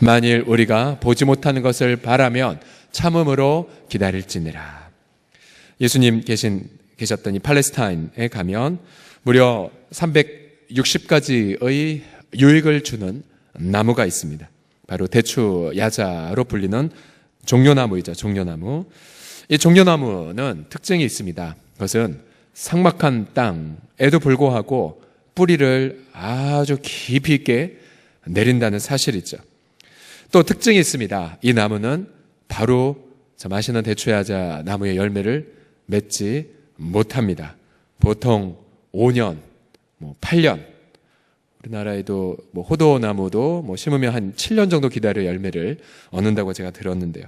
만일 우리가 보지 못하는 것을 바라면 참음으로 기다릴지니라. 예수님 계신 계셨던 이 팔레스타인에 가면 무려 360가지의 유익을 주는 나무가 있습니다. 바로 대추 야자로 불리는 종려나무이죠. 종려나무. 이 종려나무는 특징이 있습니다. 그것은 상막한 땅에도 불구하고 뿌리를 아주 깊이 있게 내린다는 사실이죠. 또 특징이 있습니다. 이 나무는 바로 저 마시는 대추야자 나무의 열매를 맺지 못합니다. 보통 5년, 뭐 8년, 우리나라에도 뭐 호도나무도 뭐 심으면 한 7년 정도 기다려 열매를 얻는다고 제가 들었는데요.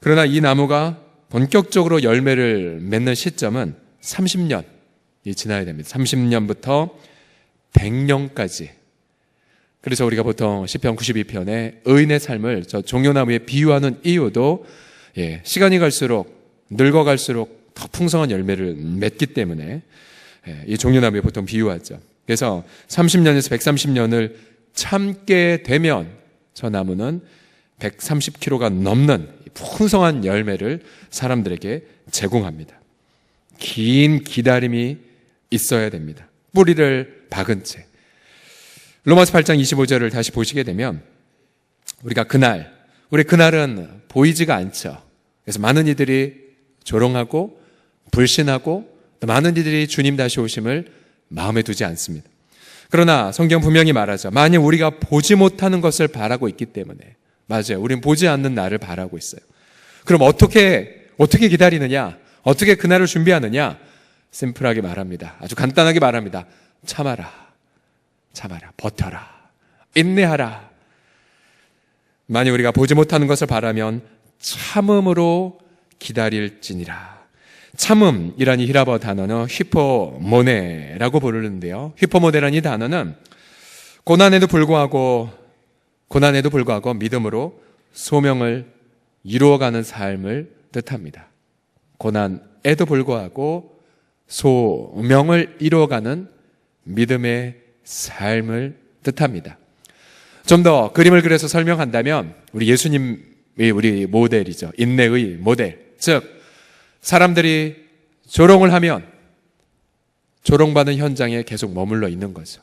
그러나 이 나무가 본격적으로 열매를 맺는 시점은 30년이 지나야 됩니다. 30년부터 100년까지. 그래서 우리가 보통 시편 92편에 의인의 삶을 저 종려나무에 비유하는 이유도 예, 시간이 갈수록 늙어갈수록 더 풍성한 열매를 맺기 때문에 예, 이 종려나무에 보통 비유하죠. 그래서 30년에서 130년을 참게 되면 저 나무는 130kg가 넘는 풍성한 열매를 사람들에게 제공합니다. 긴 기다림이 있어야 됩니다. 뿌리를 박은 채. 로마서 8장 25절을 다시 보시게 되면 우리가 그날, 우리 그날은 보이지가 않죠. 그래서 많은 이들이 조롱하고 불신하고 많은 이들이 주님 다시 오심을 마음에 두지 않습니다. 그러나 성경 분명히 말하죠. 만약 우리가 보지 못하는 것을 바라고 있기 때문에 맞아요. 우리는 보지 않는 날을 바라고 있어요. 그럼 어떻게 어떻게 기다리느냐? 어떻게 그날을 준비하느냐? 심플하게 말합니다. 아주 간단하게 말합니다. 참아라. 참아라. 버텨라. 인내하라. 만약 우리가 보지 못하는 것을 바라면 참음으로 기다릴지니라. 참음이라는 히라버 단어는 휘포모네라고 부르는데요. 휘포모네라는 이 단어는 고난에도 불구하고 고난에도 불구하고 믿음으로 소명을 이루어가는 삶을 뜻합니다. 고난에도 불구하고 소명을 이루어가는 믿음의 삶을 뜻합니다. 좀 더 그림을 그려서 설명한다면 우리 예수님이 우리 모델이죠. 인내의 모델. 즉 사람들이 조롱을 하면 조롱받는 현장에 계속 머물러 있는 거죠.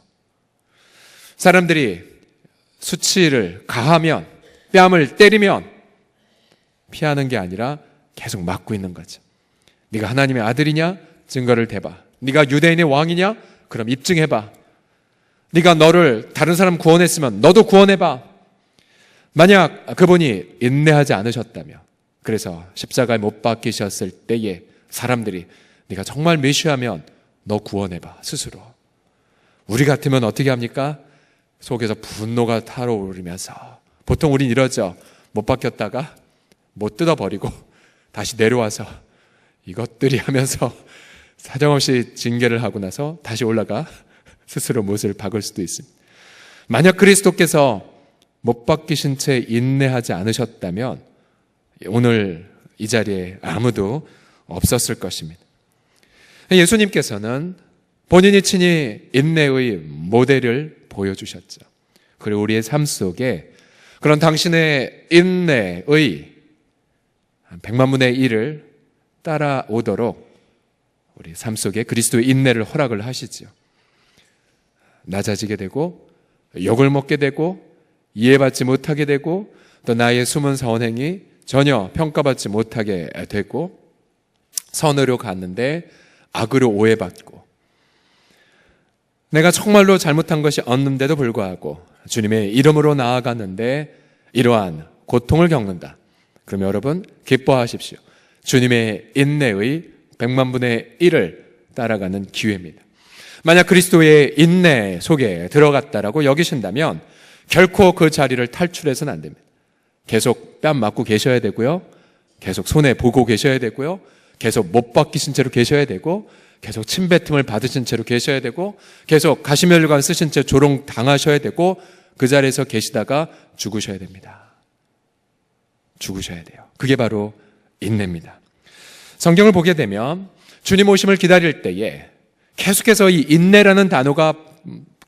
사람들이 수치를 가하면 뺨을 때리면 피하는 게 아니라 계속 막고 있는 거죠. 네가 하나님의 아들이냐? 증거를 대봐. 네가 유대인의 왕이냐? 그럼 입증해봐. 네가 너를 다른 사람 구원했으면 너도 구원해봐. 만약 그분이 인내하지 않으셨다면, 그래서 십자가에 못 박히셨을 때에 사람들이 네가 정말 메시아면 너 구원해봐 스스로. 우리 같으면 어떻게 합니까? 속에서 분노가 타오르면서 보통 우린 이러죠. 못 박혔다가 못 뜯어버리고 다시 내려와서 이것들이 하면서 사정없이 징계를 하고 나서 다시 올라가 스스로 못을 박을 수도 있습니다. 만약 그리스도께서 못 박히신 채 인내하지 않으셨다면 오늘 이 자리에 아무도 없었을 것입니다. 예수님께서는 본인이 친히 인내의 모델을 보여주셨죠. 그리고 우리의 삶 속에 그런 당신의 인내의 백만분의 일을 따라오도록 우리 삶 속에 그리스도의 인내를 허락을 하시죠. 낮아지게 되고 욕을 먹게 되고 이해받지 못하게 되고 또 나의 숨은 선행이 전혀 평가받지 못하게 되고 선으로 갔는데 악으로 오해받고 내가 정말로 잘못한 것이 없는데도 불구하고 주님의 이름으로 나아갔는데 이러한 고통을 겪는다. 그럼 여러분 기뻐하십시오. 주님의 인내의 백만분의 일을 따라가는 기회입니다. 만약 그리스도의 인내 속에 들어갔다라고 여기신다면 결코 그 자리를 탈출해서는 안 됩니다. 계속 뺨 맞고 계셔야 되고요. 계속 손에 보고 계셔야 되고요. 계속 못 박히신 채로 계셔야 되고 계속 침뱉음을 받으신 채로 계셔야 되고 계속 가시멜관 쓰신 채 조롱 당하셔야 되고 그 자리에서 계시다가 죽으셔야 됩니다. 죽으셔야 돼요. 그게 바로 인내입니다. 성경을 보게 되면 주님 오심을 기다릴 때에 계속해서 이 인내라는 단어가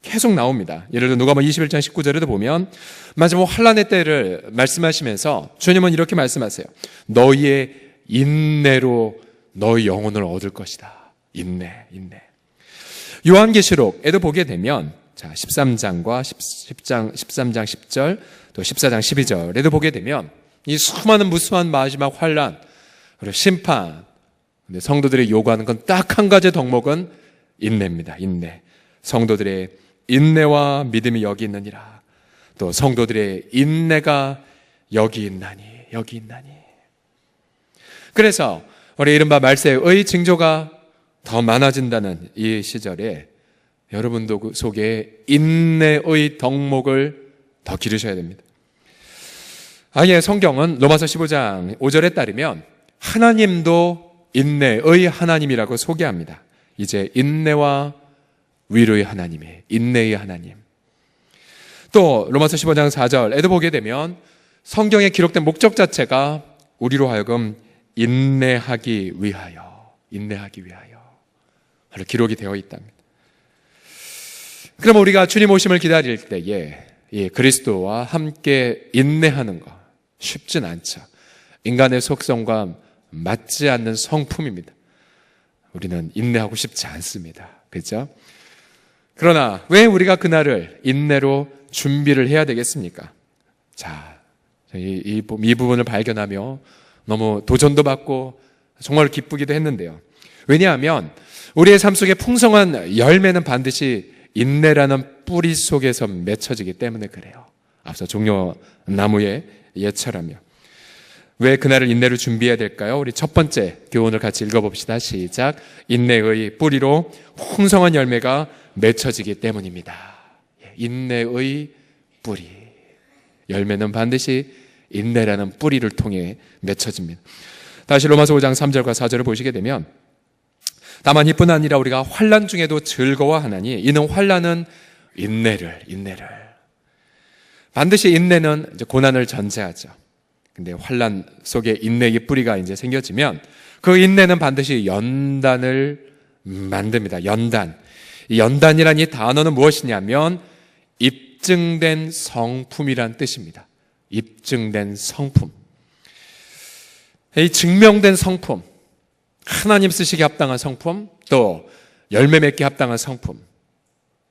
계속 나옵니다. 예를 들어 누가복음 21장 19절에도 보면 마지막 환란의 때를 말씀하시면서 주님은 이렇게 말씀하세요. 너희의 인내로 너희 영혼을 얻을 것이다. 인내, 인내. 요한계시록에도 보게 되면 자, 13장과 10 장 13장 10절 또 14장 12절에도 보게 되면 이 수많은 무수한 마지막 환란 그리고 심판 근데 성도들이 요구하는 건 딱 한 가지 덕목은 인내입니다. 인내. 성도들의 인내와 믿음이 여기 있느니라. 또 성도들의 인내가 여기 있나니, 여기 있나니. 그래서 우리 이른바 말세의 징조가 더 많아진다는 이 시절에 여러분도 그 속에 인내의 덕목을 더 기르셔야 됩니다. 아예 성경은 로마서 15장 5절에 따르면 하나님도 인내의 하나님이라고 소개합니다. 이제 인내와 위로의 하나님의 인내의 하나님. 또 로마서 15장 4절에도 보게 되면 성경에 기록된 목적 자체가 우리로 하여금 인내하기 위하여 인내하기 위하여 기록이 되어 있답니다. 그럼 우리가 주님 오심을 기다릴 때에 예, 그리스도와 함께 인내하는 거 쉽진 않죠. 인간의 속성과 맞지 않는 성품입니다. 우리는 인내하고 싶지 않습니다. 그렇죠? 그러나 왜 우리가 그날을 인내로 준비를 해야 되겠습니까? 자, 이, 이, 이 부분을 발견하며 너무 도전도 받고 정말 기쁘기도 했는데요. 왜냐하면 우리의 삶 속에 풍성한 열매는 반드시 인내라는 뿌리 속에서 맺혀지기 때문에 그래요. 앞서 종려 나무의 예처럼요. 왜 그날을 인내로 준비해야 될까요? 우리 첫 번째 교훈을 같이 읽어봅시다. 시작. 인내의 뿌리로 풍성한 열매가 맺혀지기 때문입니다. 예, 인내의 뿌리. 열매는 반드시 인내라는 뿌리를 통해 맺혀집니다. 다시 로마서 5장 3절과 4절을 보시게 되면 다만 이뿐 아니라 우리가 환란 중에도 즐거워하나니 이는 환란은 인내를 인내를 반드시 인내는 고난을 전제하죠. 근데 환란 속에 인내의 뿌리가 이제 생겨지면 그 인내는 반드시 연단을 만듭니다. 연단. 이 연단이란 이 단어는 무엇이냐면 입증된 성품이란 뜻입니다. 입증된 성품. 이 증명된 성품. 하나님 쓰시기 합당한 성품, 또 열매 맺기 합당한 성품.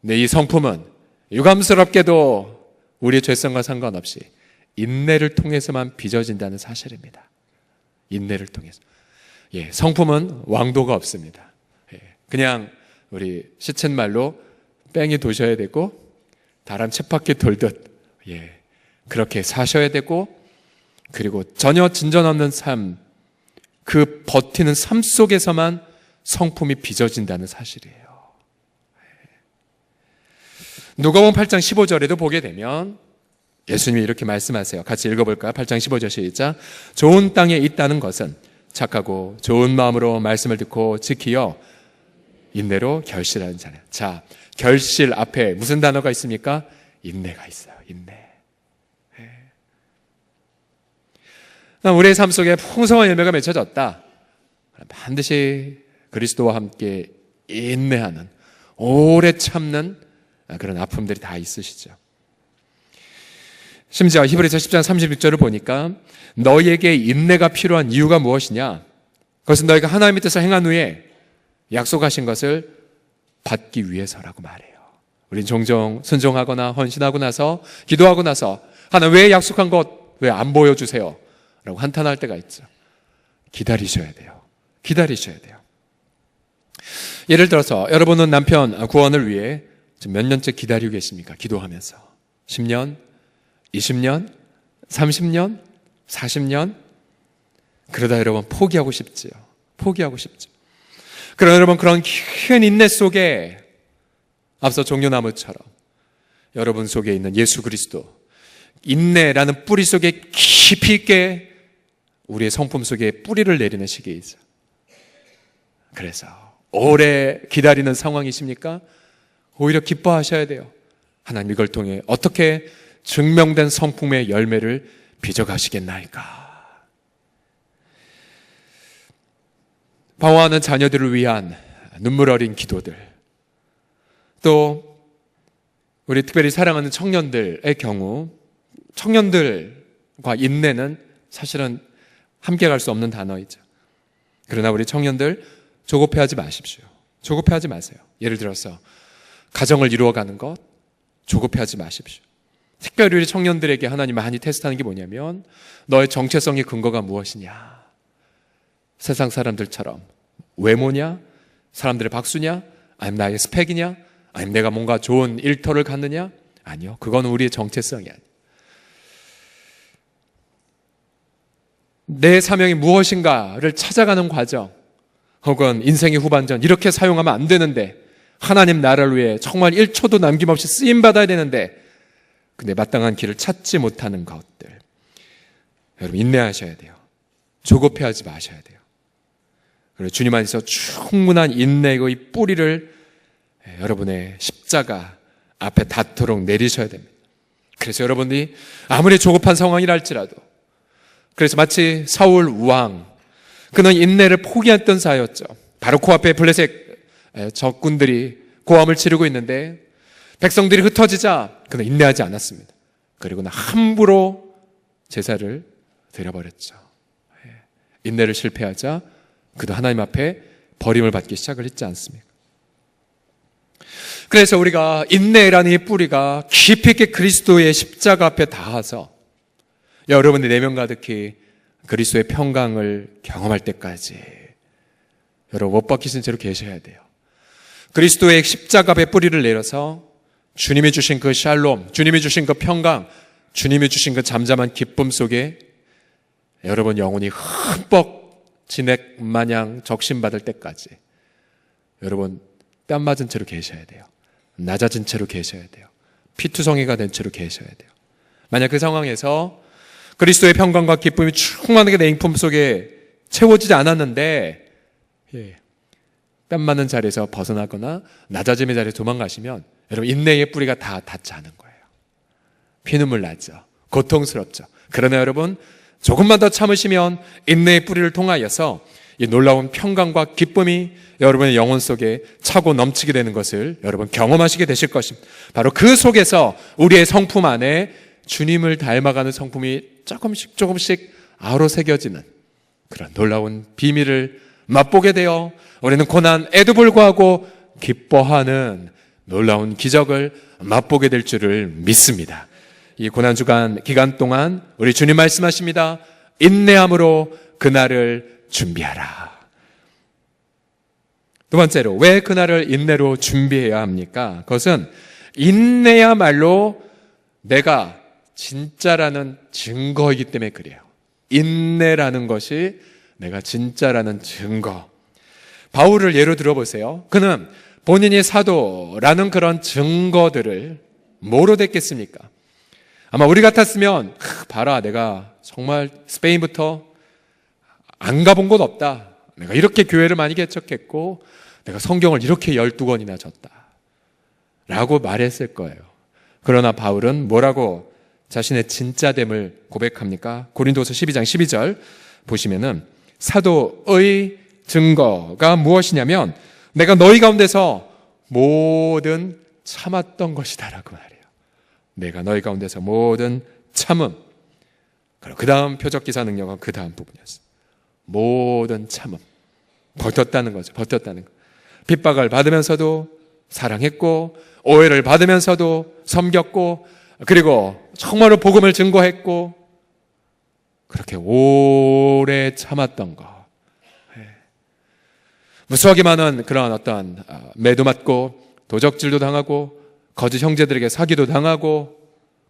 근데 이 성품은 유감스럽게도 우리의 죄성과 상관없이 인내를 통해서만 빚어진다는 사실입니다. 인내를 통해서. 예, 성품은 왕도가 없습니다. 예, 그냥 우리 시쳇말로 뺑이 도셔야 되고 다람 쳇바퀴 돌듯 예, 그렇게 사셔야 되고 그리고 전혀 진전 없는 삶, 그 버티는 삶 속에서만 성품이 빚어진다는 사실이에요. 예. 누가복음 8장 15절에도 보게 되면 예수님이 이렇게 말씀하세요. 같이 읽어볼까요? 8장 15절 시작. 좋은 땅에 있다는 것은 착하고 좋은 마음으로 말씀을 듣고 지키어 인내로 결실하는 자는. 자, 결실 앞에 무슨 단어가 있습니까? 인내가 있어요. 인내. 예. 우리의 삶 속에 풍성한 열매가 맺혀졌다. 반드시 그리스도와 함께 인내하는, 오래 참는 그런 아픔들이 다 있으시죠. 심지어 히브리서 10장 36절을 보니까 너희에게 인내가 필요한 이유가 무엇이냐? 그것은 너희가 하나님의 뜻을 행한 후에 약속하신 것을 받기 위해서라고 말해요. 우린 종종 순종하거나 헌신하고 나서 기도하고 나서 하나님 왜 약속한 것 왜 안 보여주세요? 라고 한탄할 때가 있죠. 기다리셔야 돼요. 기다리셔야 돼요. 예를 들어서 여러분은 남편 구원을 위해 몇 년째 기다리고 계십니까? 기도하면서. 10년, 20년, 30년, 40년 그러다 여러분 포기하고 싶지요. 포기하고 싶죠. 그러나 여러분 그런 큰 인내 속에 앞서 종려나무처럼 여러분 속에 있는 예수 그리스도 인내라는 뿌리 속에 깊이 있게 우리의 성품 속에 뿌리를 내리는 시기이죠. 그래서 오래 기다리는 상황이십니까? 오히려 기뻐하셔야 돼요. 하나님 이걸 통해 어떻게 증명된 성품의 열매를 빚어가시겠나이까. 방황하는 자녀들을 위한 눈물 어린 기도들, 또 우리 특별히 사랑하는 청년들의 경우 청년들과 인내는 사실은 함께 갈 수 없는 단어이죠. 그러나 우리 청년들 조급해하지 마십시오. 조급해하지 마세요. 예를 들어서 가정을 이루어가는 것 조급해하지 마십시오. 특별히 우리 청년들에게 하나님 많이 테스트하는 게 뭐냐면 너의 정체성의 근거가 무엇이냐? 세상 사람들처럼 외모냐? 사람들의 박수냐? 아니면 나의 스펙이냐? 아니면 내가 뭔가 좋은 일터를 갖느냐? 아니요. 그건 우리의 정체성이 아니에요. 내 사명이 무엇인가를 찾아가는 과정, 혹은 인생의 후반전, 이렇게 사용하면 안 되는데, 하나님 나라를 위해 정말 1초도 남김없이 쓰임 받아야 되는데, 근데 마땅한 길을 찾지 못하는 것들. 여러분, 인내하셔야 돼요. 조급해 하지 마셔야 돼요. 그리고 주님 안에서 충분한 인내의 뿌리를 여러분의 십자가 앞에 닿도록 내리셔야 됩니다. 그래서 여러분들이 아무리 조급한 상황이라 할지라도 그래서 마치 사울 왕 그는 인내를 포기했던 사였죠. 바로 코앞에 블레셋 적군들이 고함을 지르고 있는데 백성들이 흩어지자 그는 인내하지 않았습니다. 그리고는 함부로 제사를 드려버렸죠. 예. 인내를 실패하자 그도 하나님 앞에 버림을 받기 시작을 했지 않습니까? 그래서 우리가 인내라는 이 뿌리가 깊이 있게 그리스도의 십자가 앞에 닿아서 여러분의 내면 가득히 그리스도의 평강을 경험할 때까지 여러분 못 박히신 채로 계셔야 돼요. 그리스도의 십자가 앞에 뿌리를 내려서 주님이 주신 그 샬롬, 주님이 주신 그 평강, 주님이 주신 그 잠잠한 기쁨 속에 여러분 영혼이 흠뻑 진액 마냥 적신받을 때까지 여러분 뺨 맞은 채로 계셔야 돼요. 낮아진 채로 계셔야 돼요. 피투성이가 된 채로 계셔야 돼요. 만약 그 상황에서 그리스도의 평강과 기쁨이 충만하게 내 인품 속에 채워지지 않았는데 예, 뺨 맞는 자리에서 벗어나거나 낮아짐의 자리에 도망가시면 여러분 인내의 뿌리가 다 닿지 않은 거예요. 피눈물 나죠. 고통스럽죠. 그러나 여러분 조금만 더 참으시면 인내의 뿌리를 통하여서 이 놀라운 평강과 기쁨이 여러분의 영혼 속에 차고 넘치게 되는 것을 여러분 경험하시게 되실 것입니다. 바로 그 속에서 우리의 성품 안에 주님을 닮아가는 성품이 조금씩 조금씩 아우러 새겨지는 그런 놀라운 비밀을 맛보게 되어 우리는 고난에도 불구하고 기뻐하는 놀라운 기적을 맛보게 될 줄을 믿습니다. 이 고난 주간 기간 동안 우리 주님 말씀하십니다. 인내함으로 그날을 준비하라. 두 번째로 왜 그날을 인내로 준비해야 합니까? 그것은 인내야말로 내가 진짜라는 증거이기 때문에 그래요. 인내라는 것이 내가 진짜라는 증거. 바울을 예로 들어보세요. 그는 본인이 사도라는 그런 증거들을 뭐로 됐겠습니까? 아마 우리 같았으면, 봐라, 내가 정말 스페인부터 안 가본 곳 없다. 내가 이렇게 교회를 많이 개척했고, 내가 성경을 이렇게 12권이나 줬다. 라고 말했을 거예요. 그러나 바울은 뭐라고 자신의 진짜됨을 고백합니까? 고린도서 12장 12절 보시면은 사도의 증거가 무엇이냐면 내가 너희 가운데서 모든 참았던 것이다라고 말해요. 내가 너희 가운데서 모든 참음. 그리고 그 다음 표적 기사 능력은 그 다음 부분이었어요. 모든 참음. 버텼다는 거죠. 버텼다는 거. 핍박을 받으면서도 사랑했고 오해를 받으면서도 섬겼고 그리고 정말로 복음을 증거했고 그렇게 오래 참았던 거. 많은 그런 어떤 아, 매도 맞고 도적질도 당하고 거짓 형제들에게 사기도 당하고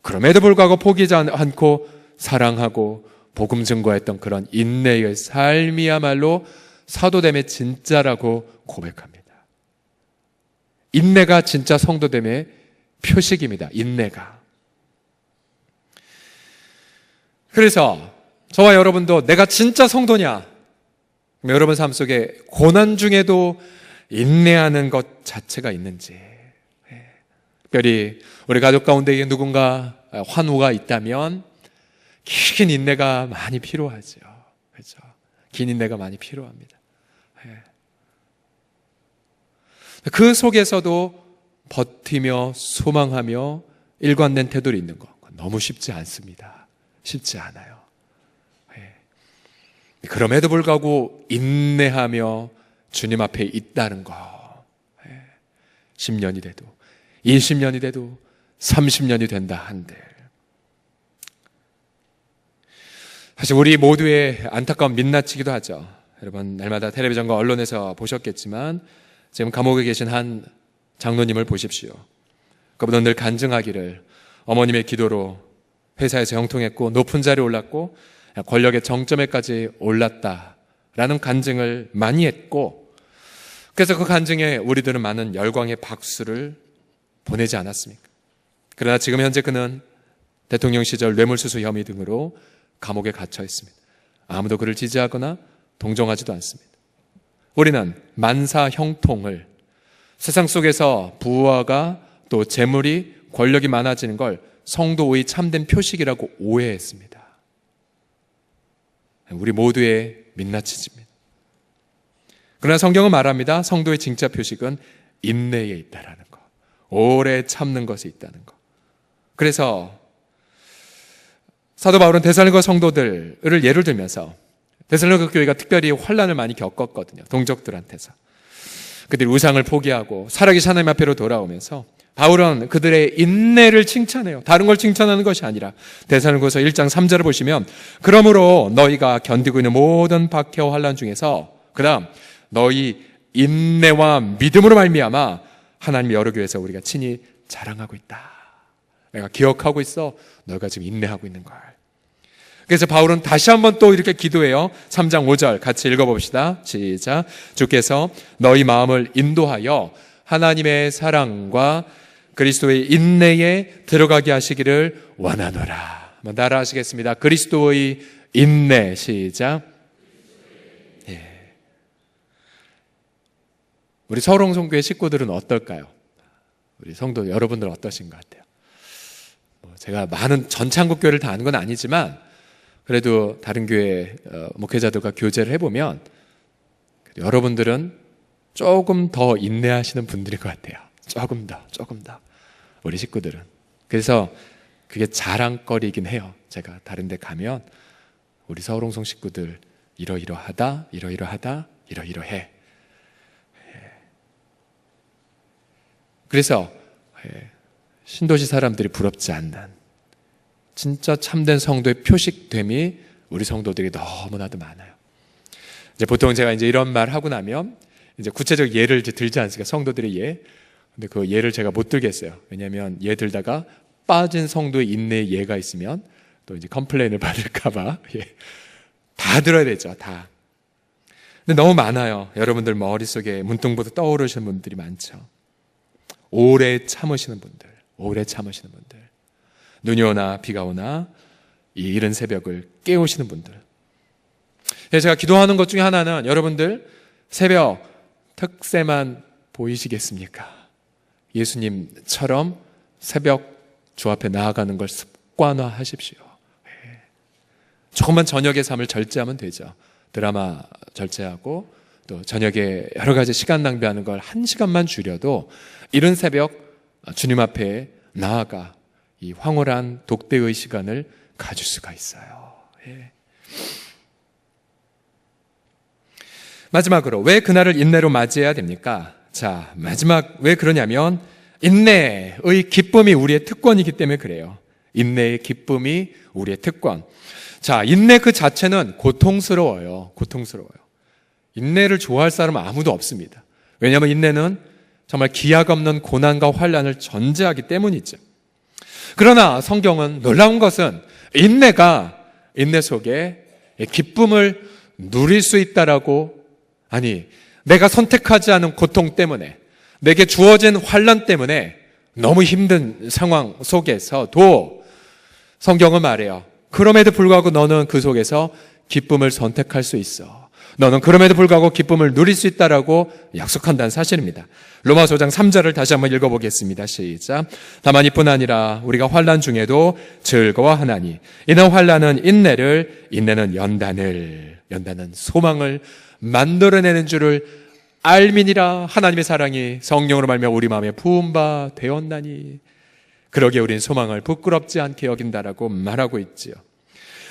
그럼에도 불구하고 포기하지 않고 사랑하고 복음 증거했던 그런 인내의 삶이야말로 사도됨의 진짜라고 고백합니다. 인내가 진짜 성도됨의 표식입니다. 인내가. 그래서 저와 여러분도 내가 진짜 성도냐? 여러분 삶 속에 고난 중에도 인내하는 것 자체가 있는지. 예. 특별히 우리 가족 가운데 누군가 환우가 있다면 긴 인내가 많이 필요하죠. 그렇죠? 긴 인내가 많이 필요합니다. 예. 그 속에서도 버티며 소망하며 일관된 태도를 있는 거 너무 쉽지 않습니다. 쉽지 않아요. 예. 그럼에도 불구하고 인내하며 주님 앞에 있다는 거. 10년이 돼도 20년이 돼도 30년이 된다 한들 사실 우리 모두의 안타까운 민낯이기도 하죠. 여러분 날마다 텔레비전과 언론에서 보셨겠지만 지금 감옥에 계신 한 장로님을 보십시오. 그분은 늘 간증하기를 어머님의 기도로 회사에서 형통했고 높은 자리에 올랐고 권력의 정점에까지 올랐다라는 간증을 많이 했고 그래서 그 간증에 우리들은 많은 열광의 박수를 보내지 않았습니까? 그러나 지금 현재 그는 대통령 시절 뇌물수수 혐의 등으로 감옥에 갇혀 있습니다. 아무도 그를 지지하거나 동정하지도 않습니다. 우리는 만사 형통을 세상 속에서 부와가 또 재물이 권력이 많아지는 걸 성도의 참된 표식이라고 오해했습니다. 우리 모두의 민낯이집니다. 그러나 성경은 말합니다. 성도의 진짜 표식은 인내에 있다라는 거. 오래 참는 것이 있다는 거. 그래서 사도 바울은 데살로니가 성도들을 예를 들면서 데살로니가 교회가 특별히 환란을 많이 겪었거든요. 동족들한테서. 그들이 우상을 포기하고 살아계신 하나님 앞에로 돌아오면서 바울은 그들의 인내를 칭찬해요. 다른 걸 칭찬하는 것이 아니라 대사는고서 1장 3절을 보시면 그러므로 너희가 견디고 있는 모든 박해와 환란 중에서 그다음 너희 인내와 믿음으로 말미암아 하나님 여러 교회에서 우리가 친히 자랑하고 있다. 내가 기억하고 있어. 너가 지금 인내하고 있는 걸. 그래서 바울은 다시 한번 또 이렇게 기도해요. 3장 5절 같이 읽어봅시다. 시작. 주께서 너희 마음을 인도하여 하나님의 사랑과 그리스도의 인내에 들어가게 하시기를 원하노라. 한번 따라 하시겠습니다. 그리스도의 인내. 시작. 예. 우리 서울홍성교회 식구들은 어떨까요? 우리 성도 여러분들 어떠신 것 같아요? 뭐 제가 많은 전창국 교회를 다 아는 건 아니지만 그래도 다른 교회 어, 목회자들과 교제를 해보면 여러분들은 조금 더 인내하시는 분들인 것 같아요. 조금 더, 조금 더. 우리 식구들은. 그래서 그게 자랑거리긴 해요. 제가 다른 데 가면 우리 서울홍성 식구들 이러이러하다, 이러이러하다, 이러이러해. 예. 그래서 예, 신도시 사람들이 부럽지 않는 진짜 참된 성도의 표식됨이 우리 성도들이 너무나도 많아요. 이제 보통 제가 이제 이런 말 하고 나면 이제 구체적 예를 들지 않습니까? 성도들의 예. 근데 그 예를 제가 못 들겠어요. 왜냐하면 예 들다가 빠진 성도의 인내의 예가 있으면 또 이제 컴플레인을 받을까봐 예. 다 들어야 되죠. 다. 근데 너무 많아요. 여러분들 머릿속에 문득부터 떠오르시는 분들이 많죠. 오래 참으시는 분들, 오래 참으시는 분들. 눈이 오나 비가 오나 이 이른 새벽을 깨우시는 분들. 제가 기도하는 것 중에 하나는 여러분들 새벽 특세만 보이시겠습니까? 예수님처럼 새벽 주 앞에 나아가는 걸 습관화 하십시오. 예. 조금만 저녁의 삶을 절제하면 되죠. 드라마 절제하고 또 저녁에 여러 가지 시간 낭비하는 걸 한 시간만 줄여도 이른 새벽 주님 앞에 나아가 이 황홀한 독대의 시간을 가질 수가 있어요. 예. 마지막으로 왜 그날을 인내로 맞이해야 됩니까? 자, 마지막 왜 그러냐면 인내의 기쁨이 우리의 특권이기 때문에 그래요. 인내의 기쁨이 우리의 특권. 자, 인내 그 자체는 고통스러워요. 고통스러워요. 인내를 좋아할 사람은 아무도 없습니다. 왜냐하면 인내는 정말 기약 없는 고난과 환란을 전제하기 때문이죠. 그러나 성경은 놀라운 것은 인내가 인내 속에 기쁨을 누릴 수 있다라고 아니, 내가 선택하지 않은 고통 때문에, 내게 주어진 환란 때문에 너무 힘든 상황 속에서도 성경은 말해요. 그럼에도 불구하고 너는 그 속에서 기쁨을 선택할 수 있어. 너는 그럼에도 불구하고 기쁨을 누릴 수 있다라고 약속한다는 사실입니다. 로마서 장 3절을 다시 한번 읽어보겠습니다. 시작. 다만 이뿐 아니라 우리가 환란 중에도 즐거워하나니 이는 환란은 인내를 인내는 연단을 연단은 소망을 만들어내는 줄을 알미니라 하나님의 사랑이 성령으로 말며 우리 마음에 부은 바 되었나니 그러게 우린 소망을 부끄럽지 않게 여긴다라고 말하고 있지요.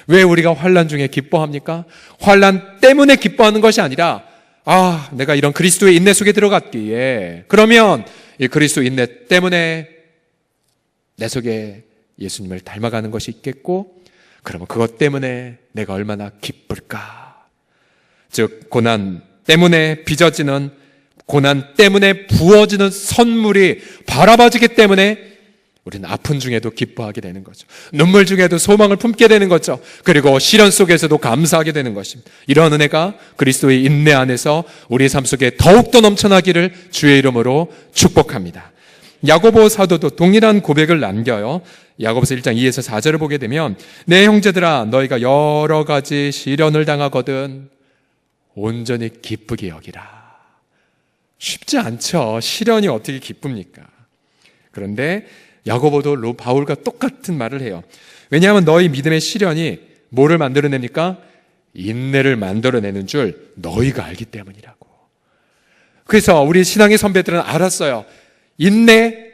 왜 우리가 환란 중에 기뻐합니까? 환란 때문에 기뻐하는 것이 아니라 아, 내가 이런 그리스도의 인내 속에 들어갔기에 그러면 이 그리스도 인내 때문에 내 속에 예수님을 닮아가는 것이 있겠고 그러면 그것 때문에 내가 얼마나 기쁠까? 즉 고난 때문에 빚어지는 고난 때문에 부어지는 선물이 바라봐지기 때문에 우리는 아픈 중에도 기뻐하게 되는 거죠. 눈물 중에도 소망을 품게 되는 거죠. 그리고 시련 속에서도 감사하게 되는 것입니다. 이런 은혜가 그리스도의 인내 안에서 우리의 삶 속에 더욱더 넘쳐나기를 주의 이름으로 축복합니다. 야고보 사도도 동일한 고백을 남겨요. 야고보서 1장 2에서 4절을 보게 되면 내 형제들아 너희가 여러 가지 시련을 당하거든 온전히 기쁘게 여기라. 쉽지 않죠. 시련이 어떻게 기쁩니까? 그런데 야고보도 로 바울과 똑같은 말을 해요. 왜냐하면 너희 믿음의 시련이 뭐를 만들어냅니까? 인내를 만들어내는 줄 너희가 알기 때문이라고. 그래서 우리 신앙의 선배들은 알았어요. 인내,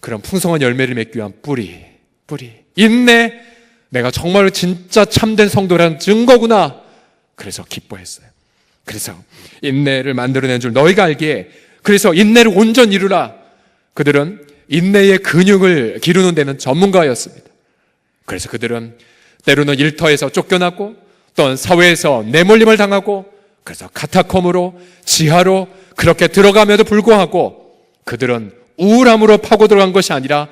그런 풍성한 열매를 맺기 위한 뿌리, 뿌리. 인내, 내가 정말 진짜 참된 성도라는 증거구나. 그래서 기뻐했어요. 그래서 인내를 만들어낸 줄 너희가 알기에 그래서 인내를 온전히 이루라. 그들은 인내의 근육을 기르는 데는 전문가였습니다. 그래서 그들은 때로는 일터에서 쫓겨났고 또는 사회에서 내몰림을 당하고 그래서 카타콤으로 지하로 그렇게 들어가면도 불구하고 그들은 우울함으로 파고 들어간 것이 아니라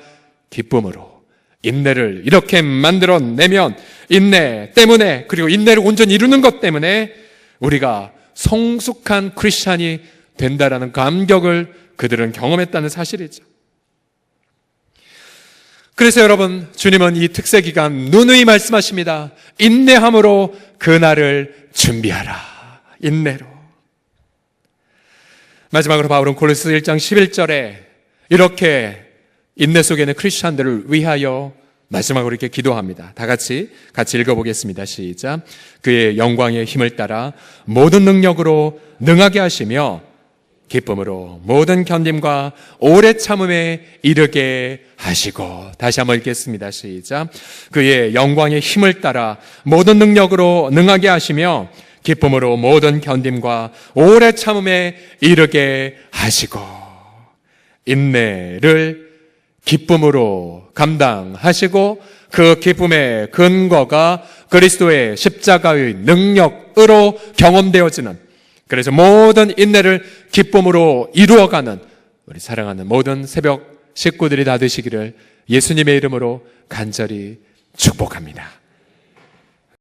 기쁨으로 인내를 이렇게 만들어내면 인내 때문에 그리고 인내를 온전히 이루는 것 때문에 우리가 성숙한 크리스찬이 된다라는 감격을 그들은 경험했다는 사실이죠. 그래서 여러분, 주님은 이 특세 기간 누누이 말씀하십니다. 인내함으로 그날을 준비하라. 인내로. 마지막으로 바울은 골로스 1장 11절에 이렇게 인내 속에는 크리스천들을 위하여 마지막으로 이렇게 기도합니다. 다 같이 같이 읽어보겠습니다. 시작. 그의 영광의 힘을 따라 모든 능력으로 능하게 하시며 기쁨으로 모든 견딤과 오래 참음에 이르게 하시고 다시 한번 읽겠습니다. 시작. 그의 영광의 힘을 따라 모든 능력으로 능하게 하시며 기쁨으로 모든 견딤과 오래 참음에 이르게 하시고 인내를 기쁨으로 감당하시고 그 기쁨의 근거가 그리스도의 십자가의 능력으로 경험되어지는 그래서 모든 인내를 기쁨으로 이루어가는 우리 사랑하는 모든 새벽 식구들이 다 되시기를 예수님의 이름으로 간절히 축복합니다.